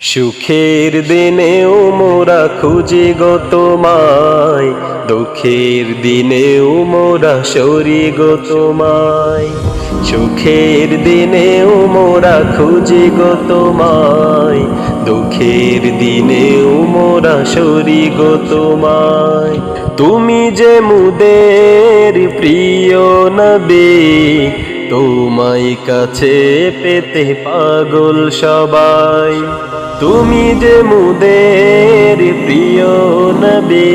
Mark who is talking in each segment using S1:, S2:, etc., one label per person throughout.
S1: সুখের দিনেও মোরা খুঁজি গো তোমায়, দুঃখের দিনেও মোরা সরি গো তোমায়। সুখের দিনেও মোরা খুঁজি গো তোমায়, দুঃখের দিনেও মোরা সরি গো তোমায়। তুমি যে মুদের প্রিয় নবী তোমায় কাছে পেতে পাগল সবাই। তুমি যে মুদের প্রিয় নবী,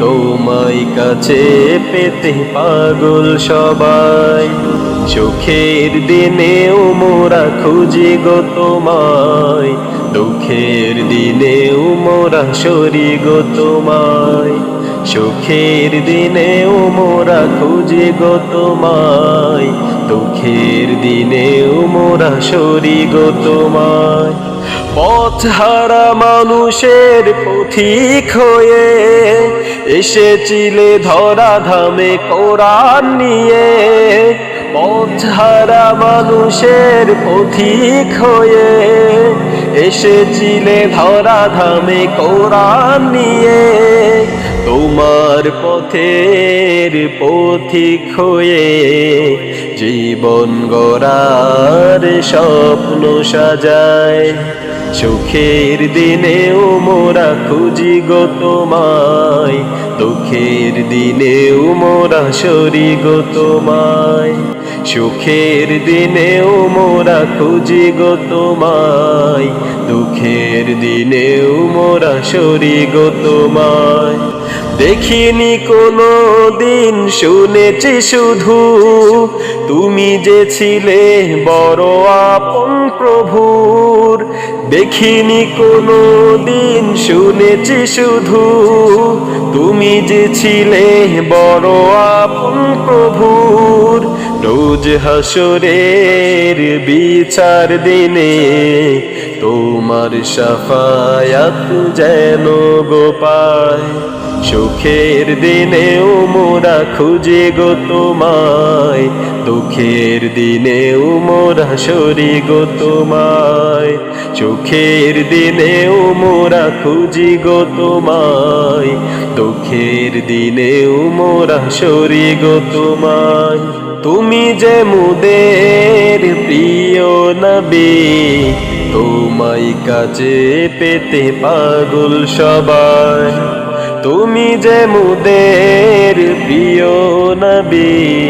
S1: তোমায় কাছে পেতে পাগল সবাই। সুখের দিনেও মোরা খুঁজি গো তোমায় দুঃখের দিনেও মোরা সরি গো তোমায়। সুখের দিনেও মোরা খুঁজে গো তোমায়। দুঃখের দিনেও মোরা সরি গো তোমায়। পথ হারা মানুষের পথিক হয়ে এসেছিলে ধরা ধামে কোরআন নিয়ে। হারা মানুষের পথিক হয়ে এসেছিলে ধরা ধামে কোরআন নিয়ে। তোমার পথের পথিক হয়ে জীবন গড়ার স্বপ্ন সাজায়। সুখের দিনেও মোরা খুঁজি গো তোমায়। দুঃখের দিনেও মোরা সরি গো তোমায়। সুখের দিনেও মোরা খুঁজি গো তোমায়। দুঃখের দিনেও মোরা সরি গো তোমায়। দেখিনি কোনো দিন শুনেছি শুধু, তুমি যে ছিলে বড় আপন প্রভুর। দেখিনি কোনো দিন শুনেছি শুধু, তুমি যে ছিলে বড় আপন প্রভুর। রোজ হাসরের বিচার দিনে তোমার সাফায়াত যেন গোপায়। সুখের দিনেও মোরা খুঁজে গো তোমায়। দুঃখের দিনেও মোরা সরি গো তোমায়। সুখের দিনেও মোরা খুঁজি গো তোমায়। দুঃখের দিনেও মোরা সরি গো তোমায়। তুমি যে মুদের প্রিয় নবী, তোমায় কাছে পেতে পাগল সবাই। তুমি যে মুদের প্রিয় নবী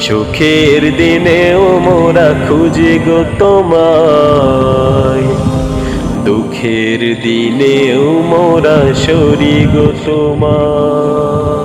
S1: সুখের দিনেও মোরা খুঁজে গো তোমায়। দুঃখের দিনেও মোরা সরি গো তোমায়।